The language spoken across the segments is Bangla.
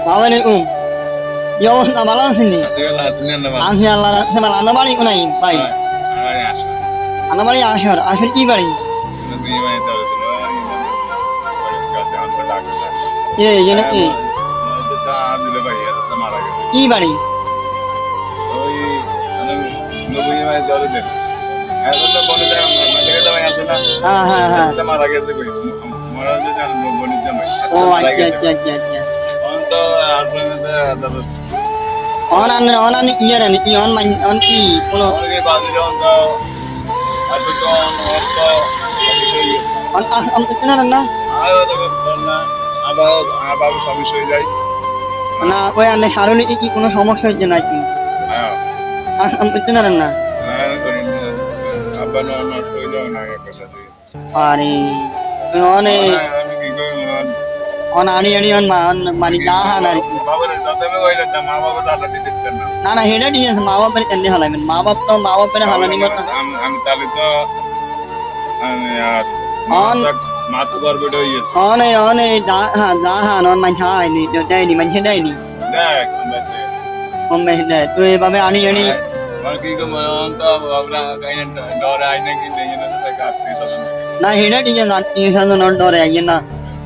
Assalamualaikum. কি অবস্থা ভালো আছেন নি? আছি আল্লাহ রাখছে ভালো আনা বাড়ি কোনাই? ভাই আনা বাড়ি আসর আসর কি বাড়ি? এ যেন কি কি বাড়ি? হ্যাঁ হ্যাঁ হ্যাঁ ও আচ্ছা আচ্ছা আচ্ছা। অন আন অন আন ইয়ে রে কি অন মান অন কি কোন অন আস অন তো না না আবার সমস্যা হয়ে যায় না ওই আনে শারীরিক কি কোনো সমস্যা হচ্ছে নাকি আস অন তো না না নষ্ট হয়ে যাও না একটা সাথে আরে অনে আমি কি করব অন আনি আনি অন মা অন মানে জাহান আর কি বাবার দাদা কইলে মা বাবা দাদা দিতে না না না হেডা ঠিক আছে মা বাপের কেন হালাবেন মা বাপ তো মা বাপের হালানি মতো আমি আমি তাহলে তো আমি আর অন মা তো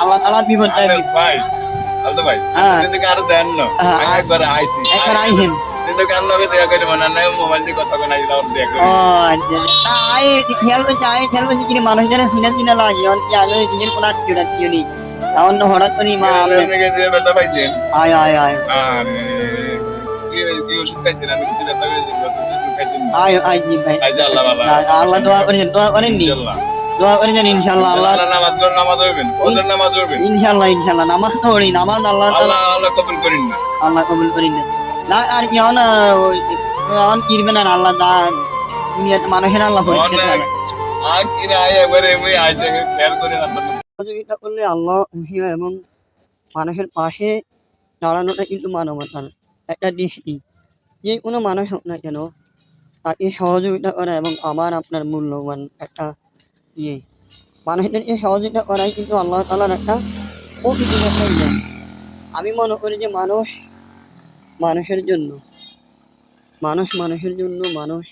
আল্লাহ তালা বিপদ দেয় ভাই ভাই হ্যাঁ। কারু দেন না। হ্যাঁ, একবার আইছি। এখন আইছেন দিনে কার লগে দেখা করে না মোবাইল দিয়ে কথা কোন আইলা ওর দেখো ও আচ্ছা। লাগে হঠাৎ করে মা আয় আয় আয়। আরে আয় আয় জি ভাই আল্লাহ বাবা দোয়া করেছেন দোয়া করেননি? দোয়া করেছেন ইনশাল্লাহ আল্লাহ আল্লাহ নামাজ নামাজ ফজর নামাজ পড়বেন। ইনশাল্লাহ ইনশাল্লাহ নামাজ তো নামাজ আল্লাহ তাআলা আল্লাহ কবুল করেন না। আল্লাহ কবুল করি না। না আর কি অন অন কিরবে না আল্লাহ দা দুনিয়াতে মানুষের আল্লাহ পরীক্ষা করে আর কি একবারে আমি আইছে খেয়াল করে না সহযোগিতা করলে আল্লাহ খুশি এবং মানুষের পাশে দাঁড়ানোটা কিন্তু মানবতার একটা দৃষ্টি। যে কোনো মানুষ হোক না কেন তাকে সহযোগিতা করা এবং আমার আপনার মূল্যবান একটা ইয়ে। মানুষদেরকে সহযোগিতা করাই কিন্তু আল্লাহ তালার একটা প্রকৃতির একটা ইয়ে আমি মনে করি যে মানুষ মানুষের জন্য, মানুষ মানুষের জন্য মানুষ